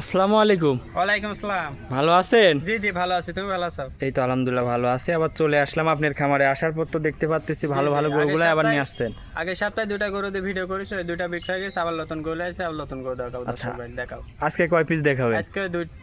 আসসালামু আলাইকুম। ওয়ালাইকুম আসসালাম। ভালো আছেন? জি জি ভালো আছি। তুমি ভালো আছো? এই তো আলহামদুলিল্লাহ ভালো আছি। আবার চলে আসলাম আপনার খামারে। আসার পর তো দেখতে পাচ্তেছি ভালো ভালো গরুগুলো আবার নিয়ে আসছেন। আগে সপ্তাহে দুটা গরু দিয়ে ভিডিও করেছি ওই দুটা বিক্রি হয়ে গেছে আবার নতুন গরু আছে আবার নতুন গরু দেখাবো আচ্ছা। দেখাও আজকে কয় পিস দেখাবেন? আজকে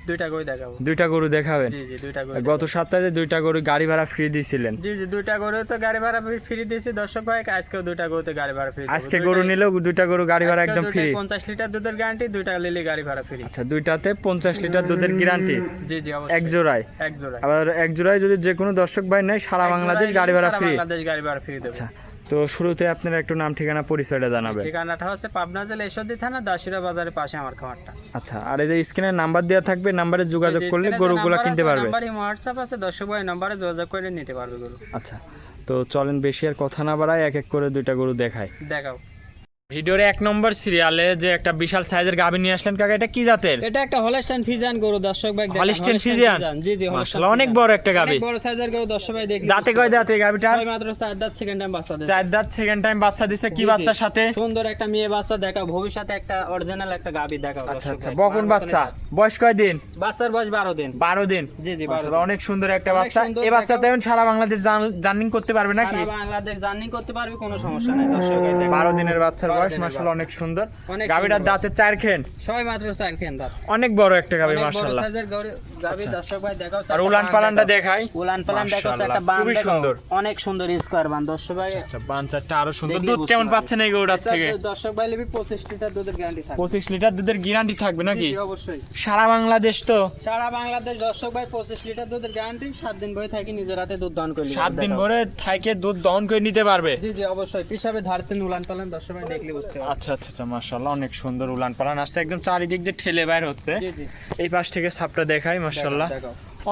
দুইটা গরু দেখাবো। দুইটা গরু দেখাবেন? জি জি দুইটা গরু গত সপ্তাহে দুইটা গরু গাড়ি ভাড়া ফ্রি দিয়েছিলেন জি জি দুইটা গরু তো গাড়ি ভাড়া ফ্রি দিয়েছি দর্শক ভাই আজকেও দুইটা গরুতে গাড়ি ভাড়া ফ্রি আজকে গরু নিলেও দুইটা গরু গাড়ি ভাড়া একদম ফ্রি পঞ্চাশ লিটার দুধের গ্যারান্টি দুইটা লিলি গাড়ি ভাড়া ফ্রি আচ্ছা দুইটাতে পঞ্চাশ লিটার দুধের গ্যারান্টি জি জি এক জোড়ায়। এক জোড়া আবার এক জোড়ায় যদি যে কোনো দর্শক ভাই নেয় সারা বাংলাদেশ গাড়ি ভাড়া ফ্রি বাংলাদেশ গাড়ি ভাড়া ফ্রি দেবে। আচ্ছা তো শুরুতে আপনার একটু নাম ঠিকানা পরিচয়টা জানাবেন। ঠিকানাটা হচ্ছে পাবনা জেলা এসদি থানা দাসিরা বাজারের পাশে আমার খামারটা। আচ্ছা আর এই যে স্ক্রিনে নাম্বার দেওয়া থাকবে নাম্বারে যোগাযোগ করলে গরুগুলো কিনতে পারবে। নাম্বারে হোয়াটসঅ্যাপ আছে দর্শক ভাই নাম্বারে যোগাযোগ করে নিতে পারবে গরু। আচ্ছা তো চলেন বেশি আর কথা না বাড়ায় এক এক করে দুইটা গরু দেখায় দেখাও। ভিডিওর এক নম্বর সিরিয়ালে যে একটা বিশাল সাইজের গাভী নিয়ে আসলেন কাকা এটা কি জাতের? এটা একটা হলস্টাইন ফিজিয়ান গরু দর্শক ভাই দেখেন, Holstein ফিজিয়ান? জি জি মাশাআল্লাহ অনেক বড় একটা গাভী। অনেক বড় সাইজের গরু দর্শক ভাই দেখলে দাঁতে কয় দাঁতে গাভীটা? ছয় মাত্র চার দাঁত সেকেন্ড টাইম বাচ্চা দেয় চার দাঁত সেকেন্ড টাইম বাচ্চা দিছে কি। বাচ্চার সাথে? সুন্দর একটা মেয়ে বাচ্চা দেখা ভবিষ্যতে একটা অরিজিনাল একটা গাবি দেখা আচ্ছা আচ্ছা বকন বাচ্চা। বয়স কয় দিন? বাচ্চার বয়স বারো দিন। বারো দিন। জি জি মাশাআল্লাহ, অনেক সুন্দর একটা বাচ্চা। এই বাচ্চা দেখাও। তেমন সারা বাংলাদেশ জার্নিং করতে পারবে নাকি? সারা বাংলাদেশ জার্নি করতে পারবে কোনো সমস্যা নাই দর্শক ভাই দেখেন। বারো দিনের বাচ্চার বারো বয়স অনেক সুন্দর। সুন্দর চার খেন। সবাই মাত্র চার খেন দাঁত। অনেক বড় একটা গাবি দর্শক ভাই দেখাও আর উলান পালানটা দেখাই। উলান পালান একটা বান খুবই সুন্দর। অনেক সুন্দর স্কোয়ার বান। দর্শক ভাই আচ্ছা বাঞ্চারটা আরও সুন্দর। দুধ কেমন পাচ্ছেন এই গরুটার থেকে? দর্শক ভাই লিবি লিটার দুধের গ্যারান্টি থাকবে। পঁচিশ লিটার দুধের গ্যারান্টি থাকবে নাকি? অবশ্যই। সারা বাংলাদেশ তো। সারা বাংলাদেশ দর্শক ভাই পঁচিশ লিটার দুধের গ্যারান্টি সাত দিন বই থাকি নিজের হাতে দুধ দহন করে। সাত দিন ভরে থাকে দুধ দহন করে নিতে পারবে। জি জি অবশ্যই। পিসাবে ধারতেন উলান পালান দর্শক ভাই দেখলে বুঝতে আচ্ছা আচ্ছা আচ্ছা মাশাআল্লাহ অনেক সুন্দর উলান পালান আসছে। একদম চারিদিক দিয়ে ঠেলে বাইর হচ্ছে। এই পাশ থেকে সাপটা দেখাই মাশাআল্লাহ।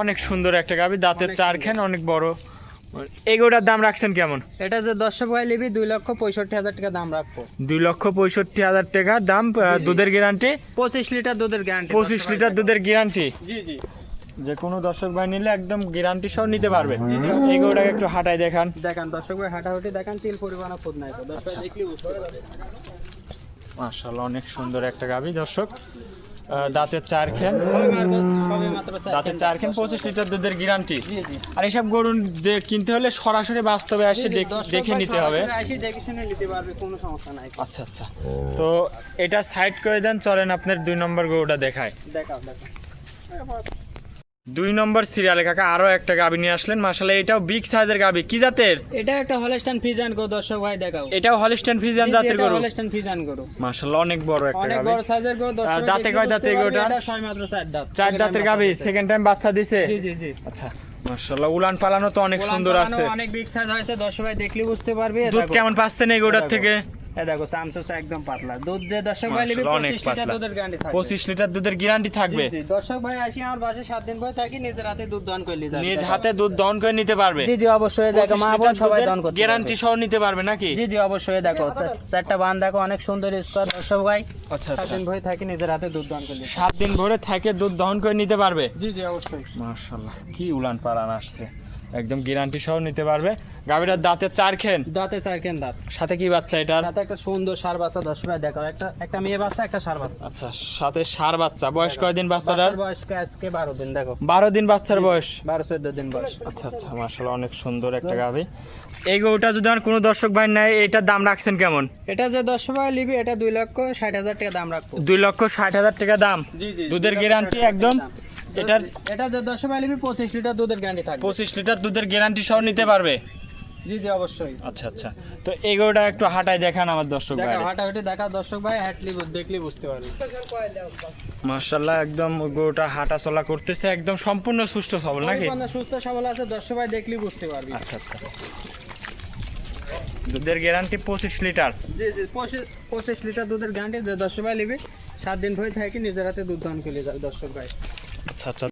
অনেক সুন্দর একটা গাভী দাঁতের চার খেন অনেক বড়। এই গরুটার দাম রাখছেন কেমন? এটা যে দর্শক ভাই লিবি দুই লক্ষ পঁয়ষট্টি হাজার টাকা দাম রাখব। দুই লক্ষ পঁয়ষট্টি হাজার টাকা দাম দুধের গ্যারান্টি পঁচিশ লিটার দুধের গ্যারান্টি পঁচিশ লিটার দুধের গ্যারান্টি জি জি। যে কোনো দর্শক ভাই নিলে একদম গ্যারান্টি সহ নিতে পারবে। এই গরুটাকে একটু হাঁটাই দেখান। দেখান দর্শক ভাই হাঁটাহুটি দেখান তিল পরিমাণ খুদ নাই তো। দর্শক আচ্ছা। দেখলে বুঝতে পারবে মাশাআল্লাহ অনেক সুন্দর একটা গাভী দর্শক। দাঁতের চার খেন। দাঁতের চার খেন। পঁচিশ লিটার দুধের গ্যারান্টি আর এইসব গরু দে- কিনতে হলে সরাসরি বাস্তবে এসে দেখ- দেখে নিতে হবে। দেখে আচ্ছা আচ্ছা। তো এটা সাইড করে দেন চলেন আপনার দুই নম্বর গরুটা দেখায় দেখাও দেখাও। দুই নম্বর সিরিয়ালে কাকা আরও একটা গাবি নিয়ে আসলেন। মাসালে এটাও বিগ সাইজের গাবি। কি জাতের? এটা একটা হলস্টাইন ফিজান গো দর্শক ভাই দেখাও। এটাও হলিস্টেন ফিজিয়ান জাতের গরু। হলস্টাইন ফিজান গরু। মাসাল্লাহ অনেক বড় একটা অনেক বড় সাইজের গরু দর্শক দাঁতে কয় দাঁতে গরুটা? এটা ছয় মাত্র চার দাঁত। চার দাঁতের গাবি সেকেন্ড টাইম বাচ্চা দিছে? জি জি জি। আচ্ছা মাসাল্লাহ উলান পালানো তো অনেক সুন্দর আছে। অনেক বিগ সাইজ হয়েছে দর্শক ভাই দেখলে বুঝতে পারবে দুধ। কেমন পাচ্ছেন এই গরুটার দেখো। থেকে? এ দেখো একদম পাতলা। দুধ যে দর্শক ভাই মাশাআল্লাহ, 25 লিটার দুধের গ্যারান্টি থাকবে। পঁচিশ লিটার দুধের গ্যারান্টি থাকবে। জি। জি দর্শক ভাই আসি আমার বাসে সাত দিন পরে থাকি নিজের হাতে দুধ দান করে যাবে। নিজ হাতে দুধ দহন করে নিতে পারবে। জি জি অবশ্যই দেখো মা বোন সবাই দান করতে গ্যারান্টি সহ নিতে পারবে নাকি? জি জি অবশ্যই দেখো চারটা বান দেখো অনেক সুন্দর স্কোয়ার। দর্শক ভাই আচ্ছা সাত আচ্ছা। দিন ভরে থাকি নিজের হাতে দুধ দান করে সাত দিন ভরে থাকে দুধ দহন করে নিতে পারবে। জি জি অবশ্যই। মাশাল্লাহ কি উলান পালান আসছে। একদম গ্যারান্টি সহ নিতে পারবে। গাভীটার দাঁতের চার খেন। দাঁতে চার কেন দাঁত। সাথে কি বাচ্চা এটা সাথে একটা সুন্দর সার বাচ্চা দশ ভাই দেখো একটা একটা মেয়ে বাচ্চা একটা সার বাচ্চা। আচ্ছা সাথে সার বাচ্চা। বয়স কয়দিন বাচ্চাটার? বয়স আজকে বারো দিন দেখো। বারো দিন বাচ্চার বয়স? বারো চোদ্দ দিন বয়স। আচ্ছা আচ্ছা মাশাল্লাহ অনেক সুন্দর একটা গাভী। এই গরুটা যদি আমার কোনো দর্শক ভাই নেয় এটার দাম রাখছেন কেমন? এটা যে দশ ভাই লিবি এটা দুই লক্ষ ষাট হাজার টাকা দাম রাখব। দুই লক্ষ ষাট হাজার টাকা দাম। জি জি দুধের গ্যারান্টি একদম এটার এটা যে দশ ভাই লিবি পঁচিশ লিটার দুধের গ্যারান্টি থাকবে। পঁচিশ লিটার দুধের গ্যারান্টি সহ নিতে পারবে? জি জি অবশ্যই। আচ্ছা আচ্ছা। তো এই গরুটা একটু হাঁটায় দেখান আমার দর্শক ভাই হাঁটাহাঁটি দেখা দর্শক ভাই হাঁটলি দেখলি বুঝতে পারবে। মার্শাল্লাহ একদম গরুটা হাঁটা চলা করতেছে একদম সম্পূর্ণ সুস্থ সবল নাকি? সুস্থ সবল আছে দর্শক ভাই দেখলি বুঝতে পারবি। আচ্ছা আচ্ছা। দুধের গ্যারান্টি পঁচিশ লিটার। জি জি পঁচিশ লিটার দুধের গ্যারান্টি যে দর্শক ভাই লিবি সাত দিন ভরে থাকি নিজের হাতে দুধ দান করে যাবে দর্শক ভাই। আচ্ছা আচ্ছা